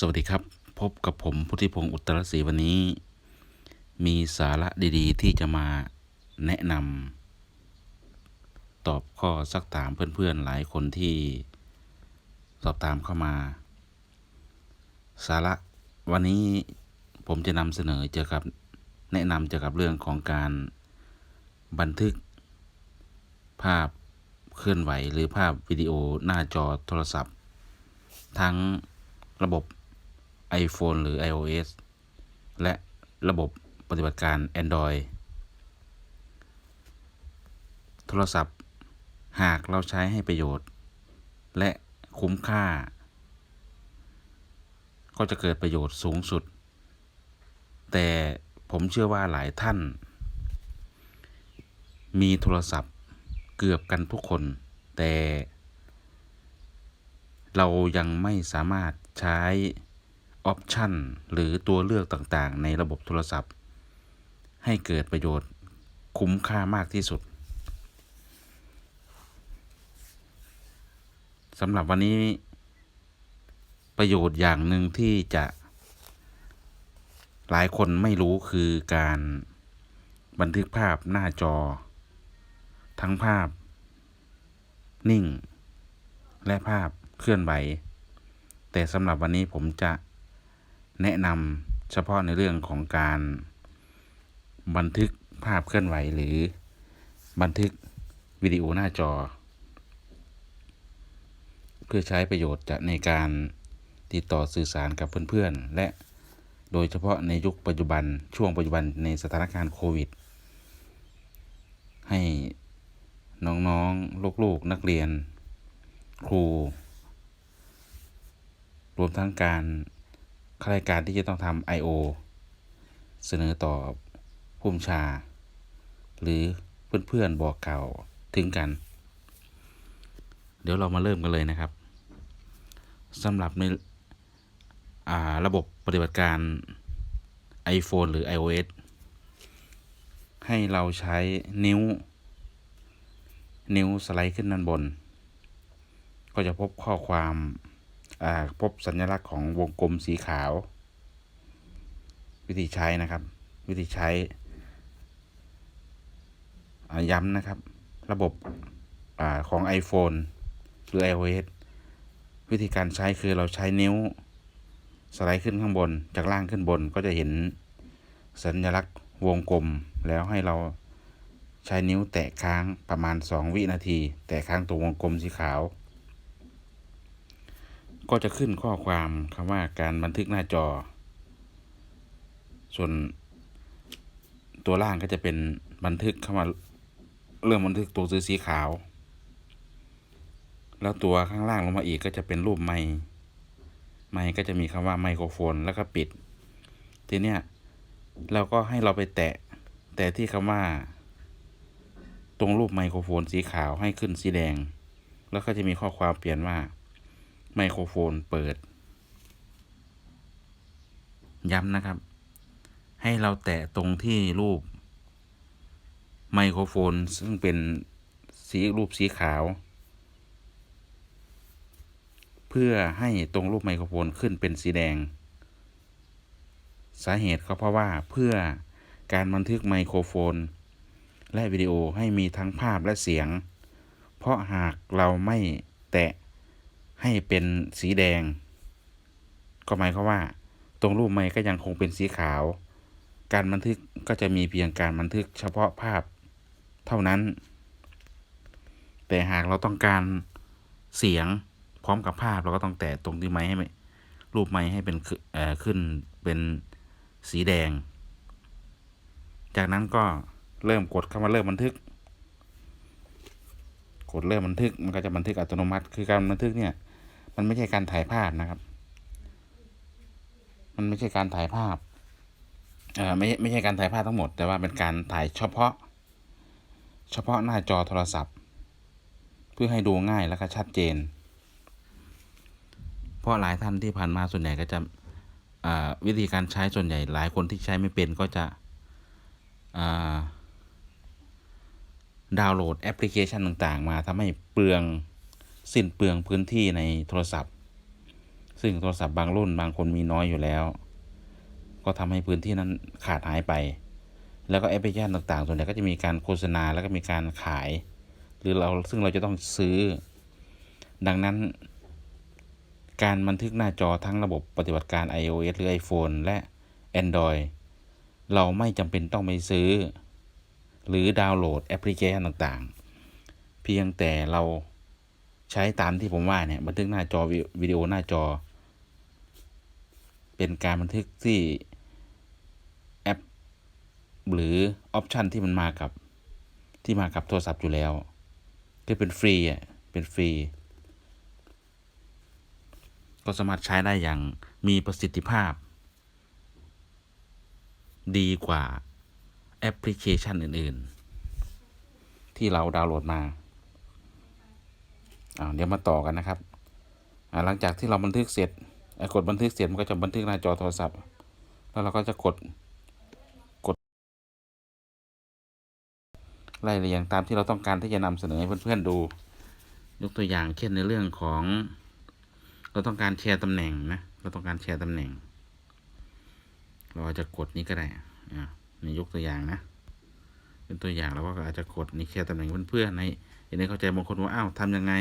สวัสดีครับ พบกับผมพุทธิพงศ์อุตรศรีวันนี้ มีสาระดีๆ ที่จะมาแนะนำตอบข้อซักถามเพื่อนๆหลายคนที่สอบถามเข้ามา สาระวันนี้ผมจะนำเสนอเกี่ยวกับแนะนำเกี่ยวกับเรื่องของการบันทึก ภาพเคลื่อนไหวหรือภาพวิดีโอหน้าจอโทรศัพท์ ทั้งระบบ iPhone หรือ iOS และระบบปฏิบัติการ Android โทรศัพท์ หากเราใช้ให้ประโยชน์ และคุ้มค่า ก็จะเกิดประโยชน์สูงสุด แต่ผมเชื่อว่าหลายท่าน มีโทรศัพท์เกือบกันทุกคน แต่ เรายังไม่สามารถใช้ ออปชันหรือตัวเลือกต่างๆ ในระบบโทรศัพท์ ให้เกิดประโยชน์คุ้มค่ามากที่สุดสำหรับวันนี้ประโยชน์อย่างหนึ่งที่จะหลายคนไม่รู้คือการบันทึกภาพหน้าจอ ทั้งภาพ นิ่ง และภาพเคลื่อนไหว แต่สำหรับวันนี้ผมจะ แนะนำเฉพาะในเรื่องของการบันทึกภาพเคลื่อนไหวหรือบันทึกวิดีโอหน้าจอ เพื่อใช้ประโยชน์จะในการติดต่อสื่อสารกับเพื่อนๆ และโดยเฉพาะในยุคปัจจุบันช่วงปัจจุบันในสถานการณ์โควิด ให้น้องๆ ลูกๆ นักเรียน ครู รวมทั้งการ ข้าราชการที่จะต้องทำ I.O. เสนอต่อผู้บัญชา หรือเพื่อนๆบอกเก่าวถึงกัน เดี๋ยวเรามาเริ่มกันเลยนะครับสำหรับในระบบปฏิบัติการ iPhone หรือ iOS ให้เราใช้นิ้ว นิ้วสไลด์ขึ้นด้านบน ก็จะพบข้อความ พบสัญลักษณ์ของวงกลมสีขาว วิธีใช้นะครับ วิธีใช้ย้ำนะครับ ระบบอของ iPhone หรือ iOS วิธีการใช้คือเราใช้นิ้ว สไลด์ขึ้นข้างบน จากล่างขึ้นบนก็จะเห็นสัญลักษณ์วงกลมแล้วให้เราใช้นิ้วแตะค้างประมาณ 2 วินาที แตะค้างตัววงกลมสีขาว ก็จะขึ้นข้อความคำว่าการบันทึกหน้าจอ ส่วนตัวล่างก็จะเป็นบันทึกเข้ามาเริ่มบันทึกตัวซื้อสีขาว แล้วตัวข้างล่างลงมาอีกก็จะเป็นรูปไมค์ไมค์ก็จะมีคำว่าไมโครโฟนแล้วก็ปิด ทีเนี้ยเราก็ให้เราไปแตะ แต่ที่คำว่า ตรงรูปไมโครโฟนสีขาวให้ขึ้นสีแดง แล้วก็จะมีข้อความเปลี่ยนว่า ไมโครโฟนเปิด ย้ำนะครับ ให้เราแตะตรงที่รูป ไมโครโฟนซึ่งเป็นสีรูปสีขาว เพื่อให้ตรงรูปไมโครโฟนขึ้นเป็นสีแดง สาเหตุก็เพราะว่าเพื่อการบันทึกไมโครโฟน และวิดีโอให้มีทั้งภาพและเสียง เพราะหากเราไม่แตะ ให้เป็นสีแดง ก็หมายความว่า ตรงรูปไมค์ก็ยังคงเป็นสีขาว การบันทึกก็จะมีเพียงการบันทึกเฉพาะภาพเท่านั้น แต่หากเราต้องการเสียงพร้อมกับภาพเราก็ต้องแตะตรงที่ไม้ให้รูปไม้ให้เป็นขึ้นเอ่อขึ้นเป็นสีแดง จากนั้นก็เริ่มกดเข้ามาเริ่มบันทึก กดเริ่มบันทึกมันก็จะบันทึกอัตโนมัติ คือการบันทึกเนี่ย มันไม่ใช่การถ่ายภาพนะครับ มันไม่ใช่การถ่ายภาพเอ่อไม่ไม่ใช่การถ่ายภาพทั้งหมด แต่ว่าเป็นการถ่ายเฉพาะ เฉพาะหน้าจอโทรศัพท์ เพื่อให้ดูง่ายและก็ชัดเจน เพราะหลายท่านที่ผ่านมาส่วนใหญ่ก็จะอ่าวิธีการใช้ส่วนใหญ่หลายคนที่ใช้ไม่เป็นก็จะอ่าดาวน์โหลดแอปพลิเคชันต่างๆ มาทำให้เปลือง สิ้นเปลืองพื้นที่ในโทรศัพท์ ซึ่งโทรศัพท์บางรุ่นบางคนมีน้อยอยู่แล้ว ก็ทำให้พื้นที่นั้นขาดหายไป แล้วก็แอปพลิเคชันต่างๆ ส่วนใหญ่ก็จะมีการโฆษณาแล้วก็มีการขาย หรือเราซึ่งเราจะต้องซื้อ ดังนั้น การบันทึกหน้าจอทั้งระบบปฏิบัติการ iOS หรือ iPhone และ Android เราไม่จำเป็นต้องไปซื้อ หรือดาวน์โหลดแอปพลิเคชันต่างๆ เพียงแต่เรา ใช้ตามที่ผมว่าเนี่ยบันทึกหน้าจอวิดีโอหน้าจอ เป็นการบันทึกที่แอป หรือออปชันที่มันมากับที่มากับโทรศัพท์อยู่แล้วคือเป็นฟรีอะเป็นฟรี ก็สามารถใช้ได้อย่างมีประสิทธิภาพ ดีกว่าแอปพลิเคชันอื่น ๆ ที่เราดาวน์โหลดมา อ้าเดี๋ยวมาต่อกันนะครับหลังจากที่เราบันทึกเสร็จกดบันทึกเสร็จมันก็จะบันทึกหน้าจอโทรศัพท์ แล้วเราก็จะกดกด ไล่เรียงตามที่เราต้องการที่จะนำเสนอให้เพื่อนๆดู ยกตัวอย่างเช่นในเรื่องของ เราต้องการแชร์ตำแหน่งนะเราต้องการแชร์ตำแหน่ง เราอาจจะกดนี้ก็ได้อ่านี่ยกตัวอย่างนะเป็นตัวอย่างเราก็อาจจะกดนี่แชร์ตำแหน่งเพื่อนๆในเห็นในเข้าใจบางคนว่าอ้าวทำยังไง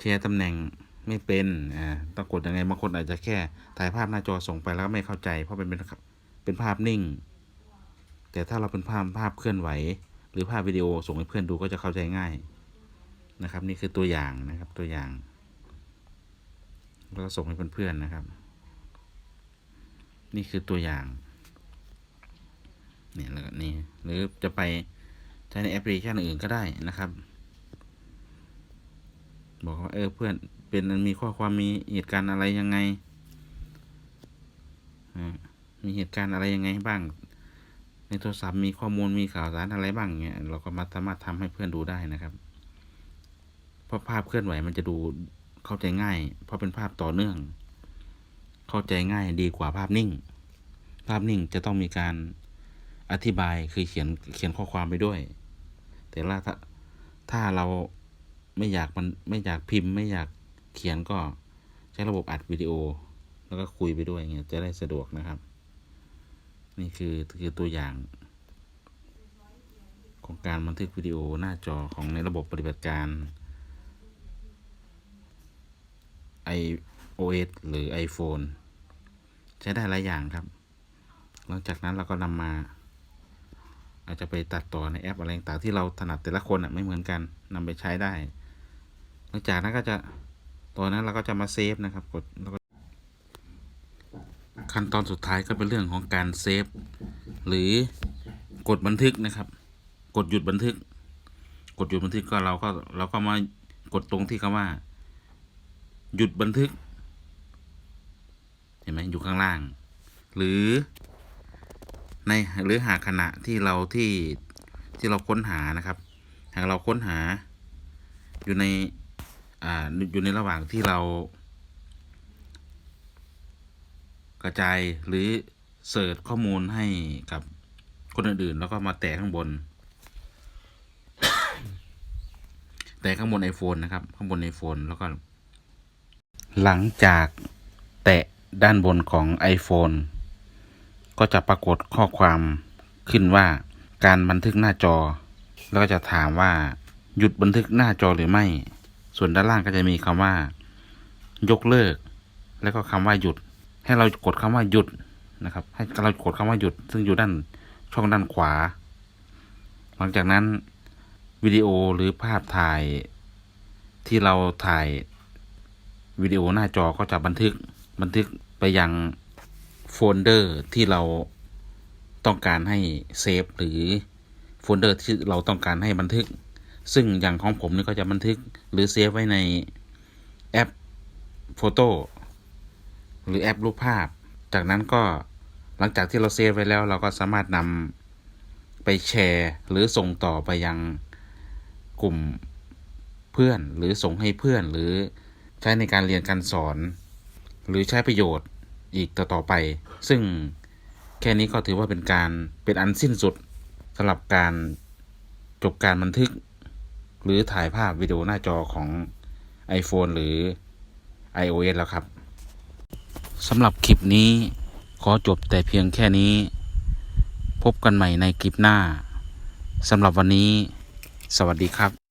แชร์ตำแหน่งไม่เป็นอ่าต้องกดยังไงบางคนอาจจะแค่ถ่ายภาพหน้าจอส่งไปแล้วก็ไม่เข้าใจ เพราะเป็นเป็นเป็นภาพนิ่ง แต่ถ้าเราเป็นภาพภาพเคลื่อนไหว หรือภาพวิดีโอส่งให้เพื่อนดูก็จะเข้าใจง่ายนะครับ นี่คือตัวอย่างนะครับตัวอย่างแล้วก็ส่งให้เพื่อนๆนะครับ นี่คือตัวอย่างเนี่ยแล้วก็นี่หรือจะไปใช้ในแอปพลิเคชันอื่นก็ได้นะครับ บอกว่าเออเพื่อนเป็นมีข้อความมีเหตุการณ์อะไรยังไงมีเหตุการณ์อะไรยังไงบ้าง ในโทรศัพท์มีข้อมูลมีข่าวสารอะไรบ้างเงี้ยเราก็มาสามารถทำให้เพื่อนดูได้นะครับ เพราะภาพเคลื่อนไหวมันจะดูเข้าใจง่าย เพราะเป็นภาพต่อเนื่อง เข้าใจง่ายดีกว่าภาพนิ่ง ภาพนิ่งจะต้องมีการอธิบายคือเขียนเขียนข้อความไปด้วย แต่ละถ้าถ้าเรา ไม่อยากมันไม่อยากพิมพ์ ไม่อยากเขียนก็ใช้ระบบอัดวิดีโอ แล้วก็คุยไปด้วยเงี้ยจะได้สะดวกนะครับ นี่คือคือตัวอย่าง ของการบันทึกวิดีโอหน้าจอของในระบบปฏิบัติการ iOS หรือ iPhone ใช้ได้หลายอย่างครับหลังจากนั้นเราก็นำมา อาจจะไปตัดต่อในแอปอะไรต่างๆที่เราถนัดแต่ละคนอะไม่เหมือนกันนำไปใช้ได้ หลังจากนั้นก็จะตอนนั้นเราก็จะมาเซฟนะครับ กดแล้วก็ขั้นตอนสุดท้ายก็เป็นเรื่องของการเซฟหรือกดบันทึกนะครับ กดหยุดบันทึก กดหยุดบันทึกก็เราก็เราก็มากดตรงที่คำว่า หยุดบันทึก เห็นไหมอยู่ข้างล่าง หรือในหรือหากขณะที่เราที่ที่เราค้นหานะครับ หากเราค้นหาอยู่ใน อ่าอยู่ในระหว่างที่เรา กระจายหรือเสิร์ชข้อมูลให้กับคนอื่นๆ แล้วก็มาแตะข้างบน แตะข้างบน iPhone นะครับ ข้างบน iPhone แล้วก็ หลังจากแตะด้านบนของ iPhone ก็จะปรากฏข้อความขึ้นว่าการบันทึกหน้าจอ แล้วก็จะถามว่าหยุดบันทึกหน้าจอหรือไม่ ส่วนด้านล่างก็จะมีคำว่า ยกเลิก แล้วก็คำว่าหยุด ให้เรากดคำว่าหยุดนะครับ ให้เรากดคำว่าหยุด ซึ่งอยู่ด้านช่องด้านขวา หลังจากนั้นวิดีโอหรือภาพถ่ายที่เราถ่ายวิดีโอหน้าจอก็จะบันทึกบันทึกไปยังโฟลเดอร์ที่เราต้องการให้เซฟหรือโฟลเดอร์ที่เราต้องการให้บันทึก ซึ่งอย่างของผมนี่ก็จะบันทึกหรือเซฟไว้ในแอปโฟโต้หรือแอปรูปภาพ จากนั้นก็หลังจากที่เราเซฟไว้แล้ว เราก็สามารถนำไปแชร์ หรือส่งต่อไปยังกลุ่มเพื่อนหรือส่งให้เพื่อนหรือใช้ในการเรียนการสอน หรือใช้ประโยชน์อีกต่อต่อไป ซึ่งแค่นี้ก็ถือว่าเป็นการเป็นอันสิ้นสุดสำหรับการจบการบันทึก หรือถ่ายภาพวิดีโอหน้าจอของ iPhone หรือ iOS แล้วครับสำหรับคลิปนี้ขอจบแต่เพียงแค่นี้ พบกันใหม่ในคลิปหน้าสำหรับวันนี้ สวัสดีครับ